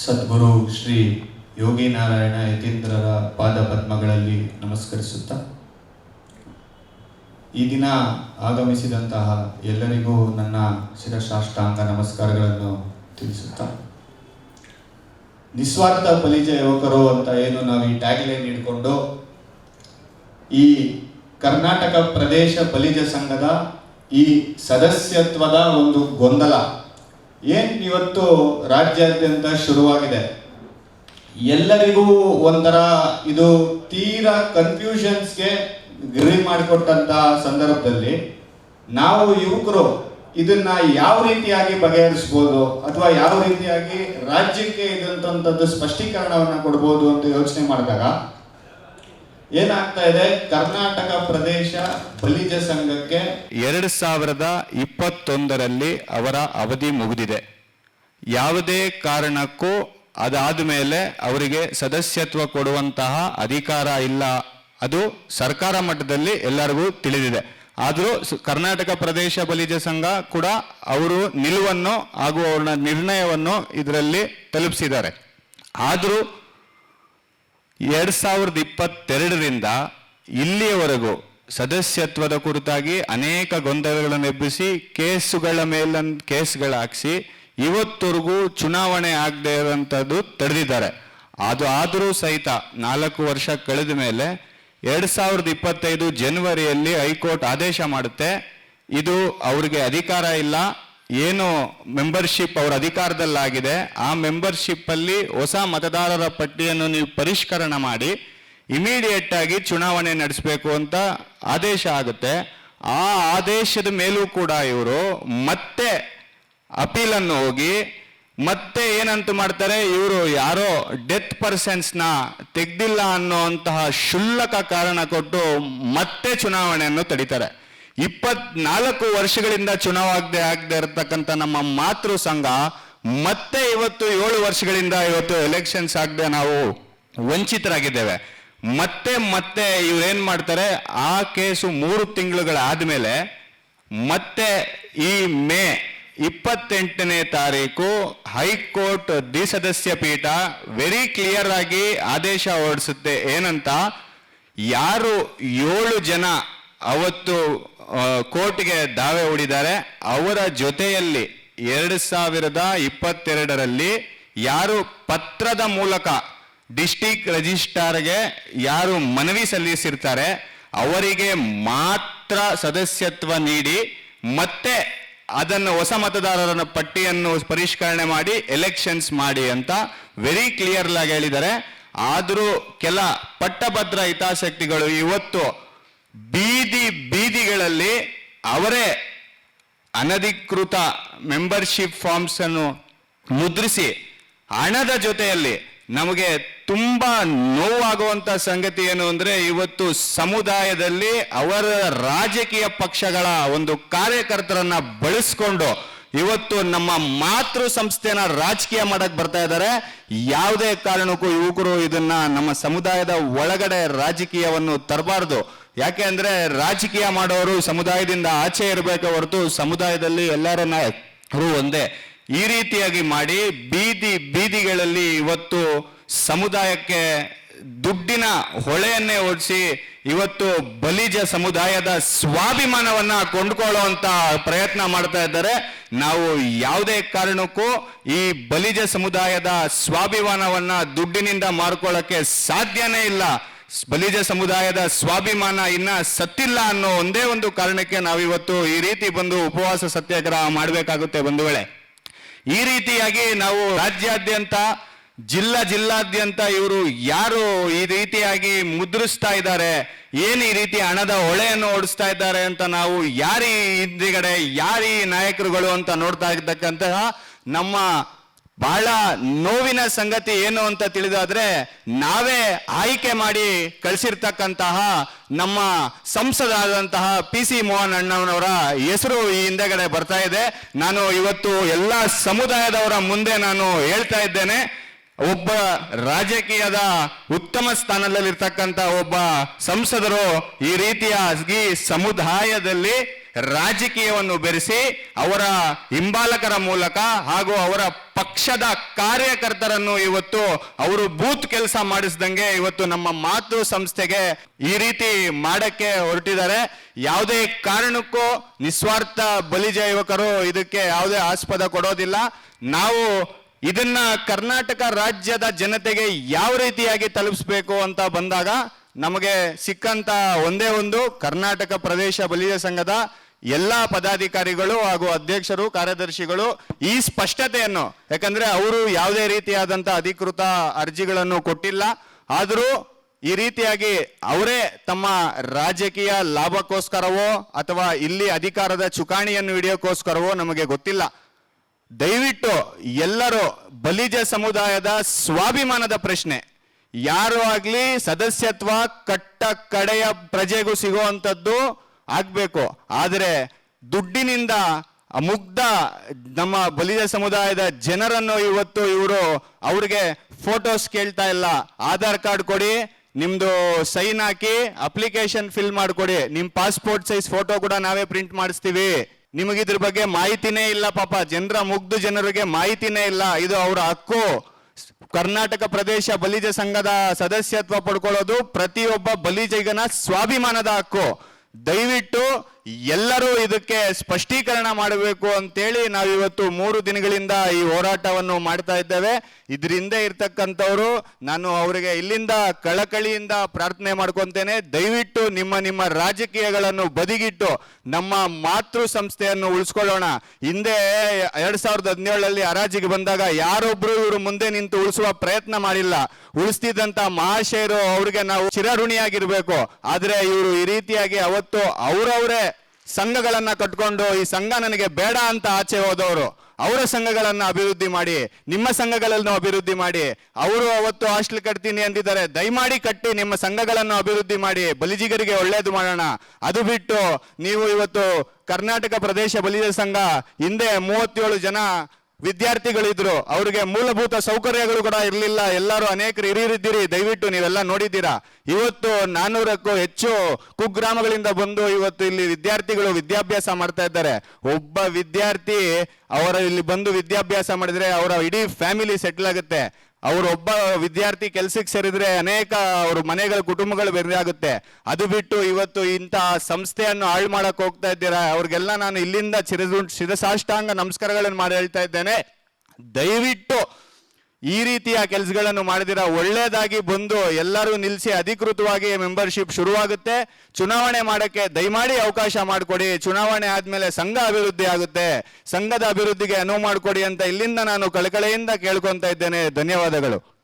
ಸದ್ಗುರು ಶ್ರೀ ಯೋಗಿ ನಾರಾಯಣ ಯತೀಂದ್ರರ ಪಾದ ಪದ್ಮಗಳಲ್ಲಿ ನಮಸ್ಕರಿಸುತ್ತಾ, ಈ ದಿನ ಆಗಮಿಸಿದಂತಹ ಎಲ್ಲರಿಗೂ ನನ್ನ ಶಿರಶಾಷ್ಟಾಂಗ ನಮಸ್ಕಾರಗಳನ್ನು ತಿಳಿಸುತ್ತಾ. ನಿಸ್ವಾರ್ಥ ಬಲಿಜ ಯುವಕರು ಅಂತ ಏನು ನಾವು ಈ ಟ್ಯಾಗ್ಲೈನ್ ಇಟ್ಕೊಂಡು, ಈ ಕರ್ನಾಟಕ ಪ್ರದೇಶ ಬಲಿಜ ಸಂಘದ ಈ ಸದಸ್ಯತ್ವದ ಒಂದು ಗೊಂದಲ ಏನ್ ಇವತ್ತು ರಾಜ್ಯಾದ್ಯಂತ ಶುರುವಾಗಿದೆ? ಎಲ್ಲರಿಗೂ ಒಂಥರ ಇದು ತೀರಾ ಕನ್ಫ್ಯೂಷನ್ಸ್ಗೆ ಗುರಿ ಮಾಡಿಕೊಟ್ಟಂತ ಸಂದರ್ಭದಲ್ಲಿ ನಾವು ಯುವಕರು ಇದನ್ನ ಯಾವ ರೀತಿಯಾಗಿ ಬಗೆಹರಿಸ್ಬೋದು ಅಥವಾ ಯಾವ ರೀತಿಯಾಗಿ ರಾಜ್ಯಕ್ಕೆ ಇದಂತದ್ದು ಸ್ಪಷ್ಟೀಕರಣವನ್ನು ಕೊಡ್ಬೋದು ಅಂತ ಯೋಚನೆ ಮಾಡಿದಾಗ ಏನಾಗ್ತಾ ಇದೆ? ಕರ್ನಾಟಕ ಪ್ರದೇಶ ಬಲಿಜ ಸಂಘಕ್ಕೆ ಎರಡು ಸಾವಿರದ ಇಪ್ಪತ್ತೊಂದರಲ್ಲಿ ಅವರ ಅವಧಿ ಮುಗಿದಿದೆ. ಯಾವುದೇ ಕಾರಣಕ್ಕೂ ಅದಾದ ಮೇಲೆ ಅವರಿಗೆ ಸದಸ್ಯತ್ವ ಕೊಡುವಂತಹ ಅಧಿಕಾರ ಇಲ್ಲ. ಅದು ಸರ್ಕಾರ ಮಟ್ಟದಲ್ಲಿ ಎಲ್ಲರಿಗೂ ತಿಳಿದಿದೆ. ಆದರೂ ಕರ್ನಾಟಕ ಪ್ರದೇಶ ಬಲಿಜ ಸಂಘ ಕೂಡ ಅವರು ನಿಲುವನ್ನು ಹಾಗೂ ಅವರ ನಿರ್ಣಯವನ್ನು ಇದರಲ್ಲಿ ತಲುಪಿಸಿದ್ದಾರೆ. ಆದರೂ ಎರಡ್ ಸಾವಿರದ ಇಪ್ಪತ್ತೆರಡರಿಂದ ಇಲ್ಲಿಯವರೆಗೂ ಸದಸ್ಯತ್ವದ ಕುರಿತಾಗಿ ಅನೇಕ ಗೊಂದಲಗಳನ್ನು ಎಬ್ಬಿಸಿ, ಕೇಸುಗಳ ಮೇಲೆ ಕೇಸ್ಗಳ ಹಾಕಿಸಿ ಇವತ್ತವರೆಗೂ ಚುನಾವಣೆ ಆಗದೆ ಇರುವಂಥದ್ದು ತಡೆದಿದ್ದಾರೆ. ಅದು ಆದರೂ ಸಹಿತ ನಾಲ್ಕು ವರ್ಷ ಕಳೆದ ಮೇಲೆ ಎರಡ್ ಸಾವಿರದ ಇಪ್ಪತ್ತೈದು ಜನವರಿಯಲ್ಲಿ ಹೈಕೋರ್ಟ್ ಆದೇಶ ಮಾಡುತ್ತೆ. ಇದು ಅವರಿಗೆ ಅಧಿಕಾರ ಇಲ್ಲ. ಏನು ಮೆಂಬರ್ಶಿಪ್ ಅವರ ಅಧಿಕಾರದಲ್ಲಾಗಿದೆ, ಆ ಮೆಂಬರ್ಶಿಪ್ಪಲ್ಲಿ ಹೊಸ ಮತದಾರರ ಪಟ್ಟಿಯನ್ನು ನೀವು ಪರಿಷ್ಕರಣ ಮಾಡಿ ಇಮಿಡಿಯೇಟ್ ಆಗಿ ಚುನಾವಣೆ ನಡೆಸಬೇಕು ಅಂತ ಆದೇಶ ಆಗುತ್ತೆ. ಆ ಆದೇಶದ ಮೇಲೂ ಕೂಡ ಇವರು ಮತ್ತೆ ಅಪೀಲನ್ನು ಹೋಗಿ, ಮತ್ತೆ ಏನಂತ ಮಾಡ್ತಾರೆ, ಇವರು ಯಾರೋ ಡೆತ್ ಪರ್ಸನ್ಸ್ನ ತೆಗ್ದಿಲ್ಲ ಅನ್ನೋಂತಹ ಶುಲ್ಕ ಕಾರಣ ಕೊಟ್ಟು ಮತ್ತೆ ಚುನಾವಣೆಯನ್ನು ತಡೀತಾರೆ. ಇಪ್ಪತ್ನಾಲ್ಕು ವರ್ಷಗಳಿಂದ ಚುನಾವಾಗದೆ ಆಗದೆ ಇರತಕ್ಕಂಥ ನಮ್ಮ ಮಾತೃ ಸಂಘ ಮತ್ತೆ ಇವತ್ತು ಏಳು ವರ್ಷಗಳಿಂದ ಇವತ್ತು ಎಲೆಕ್ಷನ್ಸ್ ಆಗದೆ ನಾವು ವಂಚಿತರಾಗಿದ್ದೇವೆ. ಮತ್ತೆ ಮತ್ತೆ ಇವ್ರೇನ್ ಮಾಡ್ತಾರೆ? ಆ ಕೇಸು ಮೂರು ತಿಂಗಳುಗಳಾದ್ಮೇಲೆ ಮತ್ತೆ ಈ ಮೇ ಇಪ್ಪತ್ತೆಂಟನೇ ತಾರೀಕು ಹೈಕೋರ್ಟ್ ದ್ವಿಸದಸ್ಯ ಪೀಠ ವೆರಿ ಕ್ಲಿಯರ್ ಆಗಿ ಆದೇಶ ಹೊರಡಿಸುತ್ತೆ. ಏನಂತ? ಯಾರು ಏಳು ಜನ ಅವತ್ತು ಕೋರ್ಟ್ಗೆ ದಾವೆ ಹೂಡಿದ್ದಾರೆ. ಅವರ ಜೊತೆಯಲ್ಲಿ ಎರಡು ಸಾವಿರದ ಇಪ್ಪತ್ತೆರಡರಲ್ಲಿ ಯಾರು ಪತ್ರದ ಮೂಲಕ ಡಿಸ್ಟಿಕ್ ರಿಜಿಸ್ಟ್ರಾರ್ಗೆ ಯಾರು ಮನವಿ ಸಲ್ಲಿಸಿರ್ತಾರೆ, ಅವರಿಗೆ ಮಾತ್ರ ಸದಸ್ಯತ್ವ ನೀಡಿ ಮತ್ತೆ ಅದನ್ನು ಹೊಸ ಮತದಾರರ ಪಟ್ಟಿಯನ್ನು ಪರಿಷ್ಕರಣೆ ಮಾಡಿ ಎಲೆಕ್ಷನ್ಸ್ ಮಾಡಿ ಅಂತ ವೆರಿ ಕ್ಲಿಯರ್ ಆಗಿ ಹೇಳಿದ್ದಾರೆ. ಆದರೂ ಕೆಲ ಪಟ್ಟಭದ್ರ ಹಿತಾಸಕ್ತಿಗಳು ಇವತ್ತು ಬೀದಿ ಬೀದಿಗಳಲ್ಲಿ ಅವರೇ ಅನಧಿಕೃತ ಮೆಂಬರ್ಶಿಪ್ ಫಾರ್ಮ್ಸ್ ಅನ್ನು ಮುದ್ರಿಸಿ ಹಣದ ಜೊತೆಯಲ್ಲಿ ನಮಗೆ ತುಂಬ ನೋವಾಗುವಂತ ಸಂಗತಿ ಏನು ಅಂದರೆ ಇವತ್ತು ಸಮುದಾಯದಲ್ಲಿ ಅವರ ರಾಜಕೀಯ ಪಕ್ಷಗಳ ಒಂದು ಕಾರ್ಯಕರ್ತರನ್ನ ಬಳಸ್ಕೊಂಡು ಇವತ್ತು ನಮ್ಮ ಮಾತೃ ಸಂಸ್ಥೆನ ರಾಜಕೀಯ ಮಾಡಕ್ ಬರ್ತಾ ಇದ್ದಾರೆ. ಯಾವುದೇ ಕಾರಣಕ್ಕೂ ಯುವಕರು ಇದನ್ನ ನಮ್ಮ ಸಮುದಾಯದ ಒಳಗಡೆ ರಾಜಕೀಯವನ್ನು ತರಬಾರ್ದು. ಯಾಕೆ ಅಂದ್ರೆ ರಾಜಕೀಯ ಮಾಡೋರು ಸಮುದಾಯದಿಂದ ಆಚೆ ಇರಬೇಕು ಹೊರತು ಸಮುದಾಯದಲ್ಲಿ ಎಲ್ಲರ ನಾಯಕರು ಒಂದೇ. ಈ ರೀತಿಯಾಗಿ ಮಾಡಿ ಬೀದಿ ಬೀದಿಗಳಲ್ಲಿ ಇವತ್ತು ಸಮುದಾಯಕ್ಕೆ ದುಡ್ಡಿನ ಹೊಳೆಯನ್ನೇ ಓಡಿಸಿ ಇವತ್ತು ಬಲಿಜ ಸಮುದಾಯದ ಸ್ವಾಭಿಮಾನವನ್ನ ಕೊಂಡ್ಕೊಳ್ಳುವಂತ ಪ್ರಯತ್ನ ಮಾಡ್ತಾ ಇದ್ದಾರೆ. ನಾವು ಯಾವುದೇ ಕಾರಣಕ್ಕೂ ಈ ಬಲಿಜ ಸಮುದಾಯದ ಸ್ವಾಭಿಮಾನವನ್ನ ದುಡ್ಡಿನಿಂದ ಮಾರ್ಕೊಳ್ಳಕ್ಕೆ ಸಾಧ್ಯನೇ ಇಲ್ಲ. ಬಲಿಜ ಸಮುದಾಯದ ಸ್ವಾಭಿಮಾನ ಇನ್ನ ಸತ್ತಿಲ್ಲ ಅನ್ನೋ ಒಂದೇ ಒಂದು ಕಾರಣಕ್ಕೆ ನಾವಿವತ್ತು ಈ ರೀತಿ ಬಂದು ಉಪವಾಸ ಸತ್ಯಾಗ್ರಹ ಮಾಡಬೇಕಾಗುತ್ತೆ ಬಂಧುಗಳೇ. ಈ ರೀತಿಯಾಗಿ ನಾವು ರಾಜ್ಯಾದ್ಯಂತ, ಜಿಲ್ಲಾ ಜಿಲ್ಲಾದ್ಯಂತ ಇವರು ಯಾರು ಈ ರೀತಿಯಾಗಿ ಮುದ್ರಿಸ್ತಾ ಇದ್ದಾರೆ, ಏನು ಈ ರೀತಿ ಹಣದ ಹೊಳೆಯನ್ನು ಓಡಿಸ್ತಾ ಇದ್ದಾರೆ ಅಂತ ನಾವು ಯಾರಿ ಹಿಂದಿಗಡೆ, ಯಾರಿ ನಾಯಕರುಗಳು ಅಂತ ನೋಡ್ತಾ ಇರ್ತಕ್ಕಂತಹ ನಮ್ಮ ಬಹಳ ನೋವಿನ ಸಂಗತಿ ಏನು ಅಂತ ತಿಳಿದಾದ್ರೆ ನಾವೇ ಆಯ್ಕೆ ಮಾಡಿ ಕಳಿಸಿರ್ತಕ್ಕಂತಹ ನಮ್ಮ ಸಂಸದಾದಂತಹ ಪಿ ಸಿ ಮೋಹನ್ ಅಣ್ಣನವರ ಹೆಸರು ಈ ಹಿಂದೆಗಡೆ ಬರ್ತಾ ಇದೆ. ನಾನು ಇವತ್ತು ಎಲ್ಲ ಸಮುದಾಯದವರ ಮುಂದೆ ನಾನು ಹೇಳ್ತಾ ಇದ್ದೇನೆ. ಒಬ್ಬ ರಾಜಕೀಯದ ಉತ್ತಮ ಸ್ಥಾನದಲ್ಲಿರ್ತಕ್ಕಂಥ ಒಬ್ಬ ಸಂಸದರು ಈ ರೀತಿಯಾಗಿ ಸಮುದಾಯದಲ್ಲಿ ರಾಜಕೀಯವನ್ನು ಬೆರೆಸಿ ಅವರ ಹಿಂಬಾಲಕರ ಮೂಲಕ ಹಾಗೂ ಅವರ ಪಕ್ಷದ ಕಾರ್ಯಕರ್ತರನ್ನು ಇವತ್ತು ಅವರು ಬೂತ್ ಕೆಲಸ ಮಾಡಿಸಿದಂಗೆ ಇವತ್ತು ನಮ್ಮ ಮಾತೃ ಸಂಸ್ಥೆಗೆ ಈ ರೀತಿ ಮಾಡಕ್ಕೆ ಹೊರಟಿದ್ದಾರೆ. ಯಾವುದೇ ಕಾರಣಕ್ಕೂ ನಿಸ್ವಾರ್ಥ ಬಲಿಜ ಯುವಕರು ಇದಕ್ಕೆ ಯಾವುದೇ ಆಸ್ಪದ ಕೊಡೋದಿಲ್ಲ. ನಾವು ಇದನ್ನ ಕರ್ನಾಟಕ ರಾಜ್ಯದ ಜನತೆಗೆ ಯಾವ ರೀತಿಯಾಗಿ ತಲುಪಿಸ್ಬೇಕು ಅಂತ ಬಂದಾಗ ನಮಗೆ ಸಿಕ್ಕಂತ ಒಂದೇ ಒಂದು ಕರ್ನಾಟಕ ಪ್ರದೇಶ ಬಲಿಜ ಸಂಘದ ಎಲ್ಲ ಪದಾಧಿಕಾರಿಗಳು ಹಾಗೂ ಅಧ್ಯಕ್ಷರು, ಕಾರ್ಯದರ್ಶಿಗಳು ಈ ಸ್ಪಷ್ಟತೆಯನ್ನು, ಯಾಕಂದ್ರೆ ಅವರು ಯಾವುದೇ ರೀತಿಯಾದಂತ ಅಧಿಕೃತ ಅರ್ಜಿಗಳನ್ನು ಕೊಟ್ಟಿಲ್ಲ. ಆದರೂ ಈ ರೀತಿಯಾಗಿ ಅವರೇ ತಮ್ಮ ರಾಜಕೀಯ ಲಾಭಕ್ಕೋಸ್ಕರವೋ ಅಥವಾ ಇಲ್ಲಿ ಅಧಿಕಾರದ ಚುಕಾಣಿಯನ್ನು ಹಿಡಿಯೋಕ್ಕೋಸ್ಕರವೋ ನಮಗೆ ಗೊತ್ತಿಲ್ಲ. ದಯವಿಟ್ಟು ಎಲ್ಲರೂ ಬಲಿಜ ಸಮುದಾಯದ ಸ್ವಾಭಿಮಾನದ ಪ್ರಶ್ನೆ. ಯಾರು ಆಗ್ಲಿ ಸದಸ್ಯತ್ವ ಕಟ್ಟ ಕಡೆಯ ಪ್ರಜೆಗೂ ಸಿಗುವಂಥದ್ದು ಆಗ್ಬೇಕು. ಆದರೆ ದುಡ್ಡಿನಿಂದ ಮುಗ್ಧ ನಮ್ಮ ಬಲಿಜ ಸಮುದಾಯದ ಜನರನ್ನು ಇವತ್ತು ಇವರು ಅವ್ರಿಗೆ ಫೋಟೋಸ್ ಕೇಳ್ತಾ ಇಲ್ಲ. ಆಧಾರ್ ಕಾರ್ಡ್ ಕೊಡಿ, ನಿಮ್ದು ಸೈನ್ ಹಾಕಿ, ಅಪ್ಲಿಕೇಶನ್ ಫಿಲ್ ಮಾಡಿಕೊಡಿ. ನಿಮ್ಮ ಪಾಸ್ಪೋರ್ಟ್ ಸೈಜ್ ಫೋಟೋ ಕೂಡ ನಾವೇ ಪ್ರಿಂಟ್ ಮಾಡಿಸ್ತೀವಿ. ನಿಮಗೆ ಇದ್ರ ಬಗ್ಗೆ ಮಾಹಿತಿನೇ ಇಲ್ಲ ಪಾಪ. ಜನರ ಮುಗ್ಧ ಜನರಿಗೆ ಮಾಹಿತಿನೇ ಇಲ್ಲ. ಇದು ಅವರ ಹಕ್ಕು. ಕರ್ನಾಟಕ ಪ್ರದೇಶ ಬಲಿಜ ಸಂಘದ ಸದಸ್ಯತ್ವ ಪಡ್ಕೊಳ್ಳೋದು ಪ್ರತಿಯೊಬ್ಬ ಬಲಿಜಿಗನ ಸ್ವಾಭಿಮಾನದ ಹಕ್ಕು. ದಯವಿಟ್ಟು ಎಲ್ಲರೂ ಇದಕ್ಕೆ ಸ್ಪಷ್ಟೀಕರಣ ಮಾಡಬೇಕು ಅಂತೇಳಿ ನಾವಿವತ್ತು ಮೂರು ದಿನಗಳಿಂದ ಈ ಹೋರಾಟವನ್ನು ಮಾಡ್ತಾ ಇದ್ದೇವೆ. ಇದರಿಂದ ಇರ್ತಕ್ಕಂಥವರು, ನಾನು ಅವರಿಗೆ ಇಲ್ಲಿಂದ ಕಳಕಳಿಯಿಂದ ಪ್ರಾರ್ಥನೆ ಮಾಡ್ಕೊತೇನೆ. ದಯವಿಟ್ಟು ನಿಮ್ಮ ನಿಮ್ಮ ರಾಜಕೀಯಗಳನ್ನು ಬದಿಗಿಟ್ಟು ನಮ್ಮ ಮಾತೃ ಸಂಸ್ಥೆಯನ್ನು ಉಳಿಸ್ಕೊಳ್ಳೋಣ. ಹಿಂದೆ ಎರಡ್ ಸಾವಿರದ ಹದಿನೇಳರಲ್ಲಿ ಹರಾಜಿಗೆ ಬಂದಾಗ ಯಾರೊಬ್ರು ಇವರು ಮುಂದೆ ನಿಂತು ಉಳಿಸುವ ಪ್ರಯತ್ನ ಮಾಡಿಲ್ಲ. ಉಳಿಸ್ತಿದ್ದಂತ ಮಹಾಶಯರು ಅವ್ರಿಗೆ ನಾವು ಚಿರಋಣಿಯಾಗಿರ್ಬೇಕು. ಆದ್ರೆ ಇವರು ಈ ರೀತಿಯಾಗಿ ಅವತ್ತು ಅವರವರೇ ಸಂಘಗಳನ್ನ ಕಟ್ಕೊಂಡು ಈ ಸಂಘ ನನಗೆ ಬೇಡ ಅಂತ ಆಚೆ ಹೋದವರು, ಅವರ ಸಂಘಗಳನ್ನ ಅಭಿವೃದ್ಧಿ ಮಾಡಿ, ನಿಮ್ಮ ಸಂಘಗಳನ್ನು ಅಭಿವೃದ್ಧಿ ಮಾಡಿ, ಅವರು ಅವತ್ತು ಹಾಸ್ಟೆಲ್ ಕಟ್ತೀನಿ ಅಂದಿದ್ದಾರೆ, ದಯಮಾಡಿ ಕಟ್ಟಿ ನಿಮ್ಮ ಸಂಘಗಳನ್ನು ಅಭಿವೃದ್ಧಿ ಮಾಡಿ, ಬಲಿಜಿಗರಿಗೆ ಒಳ್ಳೇದು ಮಾಡೋಣ. ಅದು ಬಿಟ್ಟು ನೀವು ಇವತ್ತು ಕರ್ನಾಟಕ ಪ್ರದೇಶ ಬಲಿಜ ಸಂಘ ಹಿಂದೆ ಮೂವತ್ತೇಳು ಜನ ವಿದ್ಯಾರ್ಥಿಗಳಿದ್ರು, ಅವರಿಗೆ ಮೂಲಭೂತ ಸೌಕರ್ಯಗಳು ಕೂಡ ಇರಲಿಲ್ಲ. ಎಲ್ಲರೂ ಅನೇಕರು ಹಿರಿಯರಿದ್ದೀರಿ, ದಯವಿಟ್ಟು ನೀವೆಲ್ಲ ನೋಡಿದ್ದೀರಾ? ಇವತ್ತು ನಾನ್ನೂರಕ್ಕೂ ಹೆಚ್ಚು ಕುಗ್ರಾಮಗಳಿಂದ ಬಂದು ಇವತ್ತು ಇಲ್ಲಿ ವಿದ್ಯಾರ್ಥಿಗಳು ವಿದ್ಯಾಭ್ಯಾಸ ಮಾಡ್ತಾ ಇದ್ದಾರೆ. ಒಬ್ಬ ವಿದ್ಯಾರ್ಥಿ ಅವರ ಇಲ್ಲಿ ಬಂದು ವಿದ್ಯಾಭ್ಯಾಸ ಮಾಡಿದ್ರೆ ಅವರ ಇಡೀ ಫ್ಯಾಮಿಲಿ ಸೆಟ್ಲ್ ಆಗುತ್ತೆ. ಅವರೊಬ್ಬ ವಿದ್ಯಾರ್ಥಿ ಕೆಲ್ಸಕ್ಕೆ ಸೇರಿದ್ರೆ ಅನೇಕ ಅವ್ರ ಮನೆಗಳ ಕುಟುಂಬಗಳು ಬೆರೆಯಾಗುತ್ತೆ ಅದು ಬಿಟ್ಟು ಇವತ್ತು ಇಂಥ ಸಂಸ್ಥೆಯನ್ನು ಹಾಳು ಮಾಡಕ್ಕೆ ಹೋಗ್ತಾ ಇದ್ದೀರಾ? ಅವ್ರಿಗೆಲ್ಲ ನಾನು ಇಲ್ಲಿಂದ ಚಿರದು ಶಿರಸಾಷ್ಟಾಂಗ ನಮಸ್ಕಾರಗಳನ್ನು ಮಾಡಿ ಹೇಳ್ತಾ ಇದ್ದೇನೆ. ದಯವಿಟ್ಟು ಈ ರೀತಿಯ ಕೆಲಸಗಳನ್ನು ಮಾಡಿದಿರ ಒಳ್ಳೇದಾಗಿ ಬಂದು ಎಲ್ಲರೂ ನಿಲ್ಲಿಸಿ ಅಧಿಕೃತವಾಗಿ ಮೆಂಬರ್ಶಿಪ್ ಶುರುವಾಗುತ್ತೆ. ಚುನಾವಣೆ ಮಾಡಕ್ಕೆ ದಯಮಾಡಿ ಅವಕಾಶ ಮಾಡಿಕೊಡಿ. ಚುನಾವಣೆ ಆದಮೇಲೆ ಸಂಘ ಅಭಿವೃದ್ಧಿ ಆಗುತ್ತೆ. ಸಂಘದ ಅಭಿವೃದ್ಧಿಗೆ ಅನುವು ಮಾಡಿಕೊಡಿ ಅಂತ ಇಲ್ಲಿಂದ ನಾನು ಕಳಕಳೆಯಿಂದ ಕೇಳ್ಕೊಂತ ಇದ್ದೇನೆ. ಧನ್ಯವಾದಗಳು.